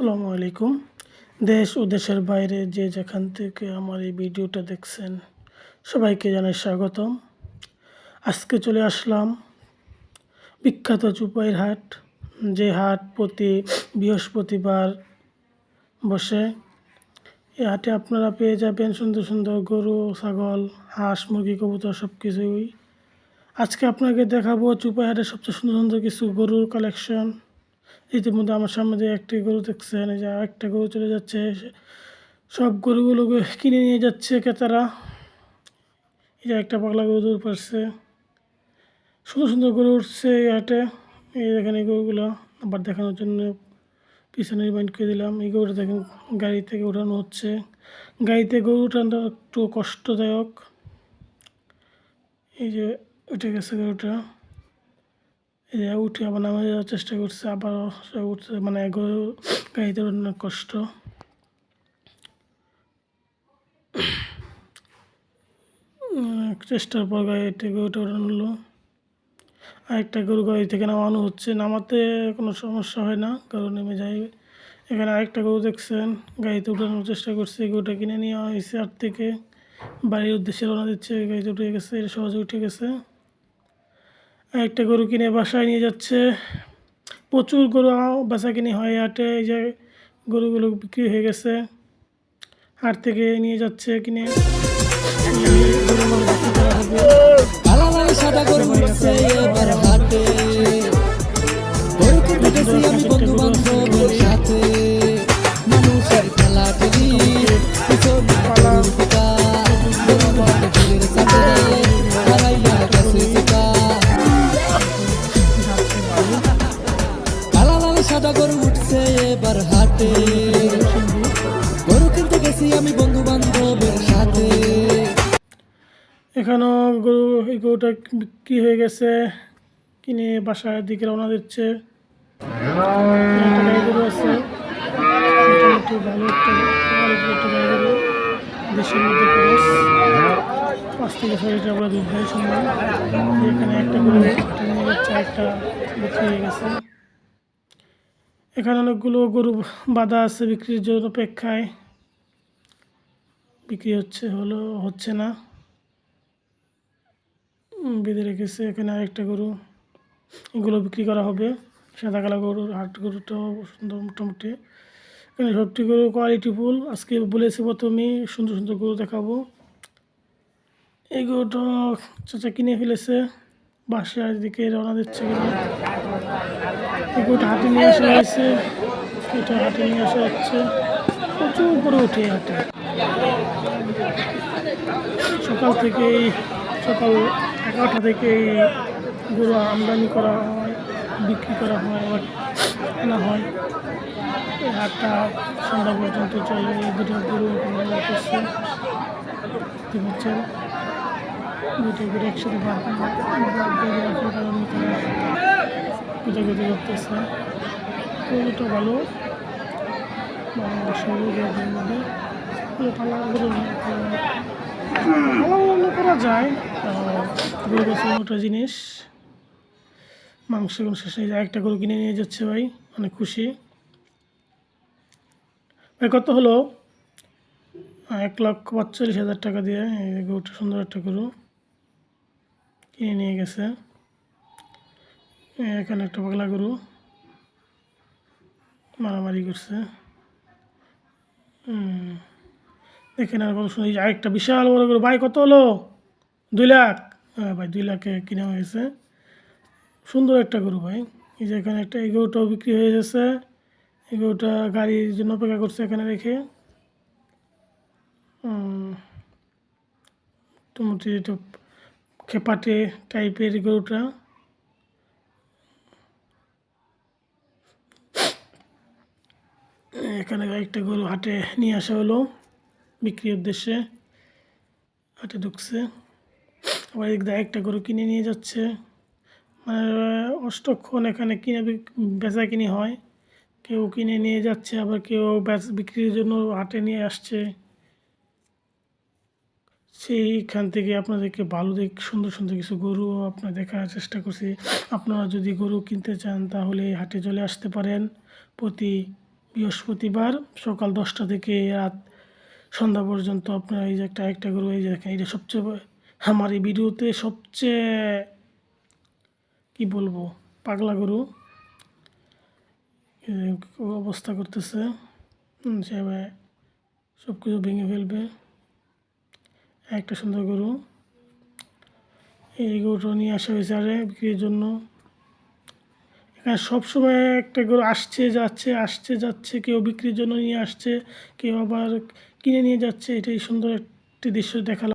আসসালামু আলাইকুম। দেশ ও দেশের বাইরে যে যেখান থেকে আমার এই ভিডিওটা দেখছেন, সবাইকে জানাই স্বাগতম। আজকে চলে আসলাম বিখ্যাত চুপাইর হাট, যে হাট প্রতি বৃহস্পতিবার বসে। এই হাটে আপনারা পেয়ে যাবেন সুন্দর সুন্দর গরু, ছাগল, হাঁস, মুরগি, কবুতর সব কিছুই আজকে আপনাকে দেখাবো চুপাই হাটের সবচেয়ে সুন্দর সুন্দর কিছু গরুর কালেকশন ইতিমধ্যে আমার সামনে দিয়ে একটি গরু দেখছেন, এই যে একটা গরু চলে যাচ্ছে। সব গরুগুলোকে কিনে নিয়ে যাচ্ছে ক্রেতারা। এই যে একটা পাগলা গরু দূর পারছে সুন্দর সুন্দর গরু উঠছে এই হাটে। এই দেখেন এই গরুগুলো আবার দেখানোর জন্য পিছনে রিমাইন্ড করে দিলাম। এই গরুটা দেখেন, গাড়ি থেকে উঠানো হচ্ছে। গাড়িতে গরু উঠানোটা একটু কষ্টদায়ক। এই যে উঠে গেছে গরুটা। উঠে আবার নামে যাওয়ার চেষ্টা করছে, আবার উঠছে মানে গাড়িতে অনেক কষ্ট। চেষ্টার পর গাড়িতে গরুটা হলো। আরেকটা গরু গাড়ি থেকে নামানো হচ্ছে। নামাতে কোনো সমস্যা হয় না, গরু নেমে যায়। এখানে আরেকটা গরু দেখছেন, গাড়িতে উঠানোর চেষ্টা করছে। গরুটা কিনে নেওয়া হয়েছে আর থেকে। বাড়ির উদ্দেশ্যে রওনা দিচ্ছে, গাড়িতে উঠে গেছে, এটা সহজে উঠে গেছে। একটা গরু কিনে বাসায় নিয়ে যাচ্ছে। প্রচুর গরু বেচা কিনে হয় হাটে। এই যে গরুগুলো বিক্রি হয়ে গেছে। হাট থেকে নিয়ে যাচ্ছে, কিনে। নিয়ে হাটে গরু গেছি আমি বন্ধু বান্ধবের সাথে। এখানেও গরু এই গরুটা বিক্রি হয়ে গেছে, কিনে বাসার দিকে রওনা দিচ্ছে। গরু আছে ভালো একটা দেশের মধ্যে করে দুধ দেয় সময় এখানে একটা গরু নিয়ে যাচ্ছে একটা বিক্রি হয়ে গেছে। এখানে অনেকগুলো গরু বাঁধা আছে বিক্রির জন্য অপেক্ষায়। বিক্রি হচ্ছে, হলো, হচ্ছে না। বেঁধে রেখেছে এখানে আরেকটা গরু। এগুলো বিক্রি করা হবে। সাদা কালো গরুর হাট গরুটাও সুন্দর মোটামুটি। এখানে সবটি গরু কোয়ালিটি ফুল আজকে বলেছি প্রথমে সুন্দর সুন্দর গরু দেখাবো। এই গরুটা চাচা কিনে ফেলেছে। বাসার দিকে রওনা দিচ্ছে গরুটা হাটে নিয়ে আসা হয়েছে এটা হাটে নিয়ে আসা হচ্ছে প্রচুর গরু উঠে হাটে। সকাল থেকেই, সকাল এগারোটা থেকেই গরু আমদানি করা হয়, বিক্রি করা হয় আবার কেনা হয়। এই হাটটা সন্ধ্যা পর্যন্ত চলে। এই দুটো গরু করছে দেখতে দুটো গরু একসাথে কারণে তারা করতেছে। গরুটা ভালো গরুদের মধ্যে করা যায়। গরু মাংস এখন শেষ হয়ে যায় একটা গরু কিনে নিয়ে যাচ্ছে ভাই। অনেক খুশি। ভাই, কত হলো? এক লক্ষ পাঁচচল্লিশ হাজার টাকা দিয়ে গরুটা, সুন্দর একটা গরু। কিনে নিয়ে গেছে। এখানে একটা পাগলা গরু মারামারি করছে। এখানে আর কত যে আরেকটা বিশাল বড় গরু। ভাই, কত হলো? দুই লাখ। হ্যাঁ ভাই, দুই লাখে কিনা হয়েছে। সুন্দর একটা গরু ভাই। এই যে এখানে একটা এই গরুটাও বিক্রি হয়ে গেছে। এই গরুটা গাড়ির জন্য অপেক্ষা করছে এখানে রেখে। মোটামুটি একটু খেপাটে টাইপের গরুটা। এখানে একটা গরু হাটে নিয়ে আসা হলো, বিক্রির উদ্দেশ্যে হাটে ঢুকছে। আবার এদিক দিয়ে একটা গরু কিনে নিয়ে যাচ্ছে। মানে অষ্টক্ষণ এখানে কিনে বেচা কিনি হয়। কেউ কিনে নিয়ে যাচ্ছে, আবার কেউ বিক্রির জন্য হাটে নিয়ে আসছে। সেইখান থেকে আপনাদেরকে ভালো দেখ সুন্দর সুন্দর কিছু গরু আপনার দেখার চেষ্টা করছি। আপনারা যদি গরু কিনতে চান তাহলে হাটে চলে আসতে পারেন। প্রতি বৃহস্পতিবার সকাল দশটা থেকে রাত সন্ধ্যা পর্যন্ত আপনার এই যে একটা একটা গরু, এই যে দেখেন, এটা সবচেয়ে আমার এই ভিডিওতে সবচেয়ে, কি বলব, পাগলা গরু। অবস্থা করতেছে। সে সব কিছু ভেঙে ফেলবে। একটা সুন্দর গরু। এই গরুটা নিয়ে আসা হয়েছে আরে বিক্রির জন্য। এখানে সবসময় একটা গরু আসছে, যাচ্ছে আসছে, যাচ্ছে, কেউ বিক্রির জন্য নিয়ে আসছে, কেউ আবার কিনে নিয়ে যাচ্ছে। এটাই সুন্দর একটি দৃশ্য দেখালাম।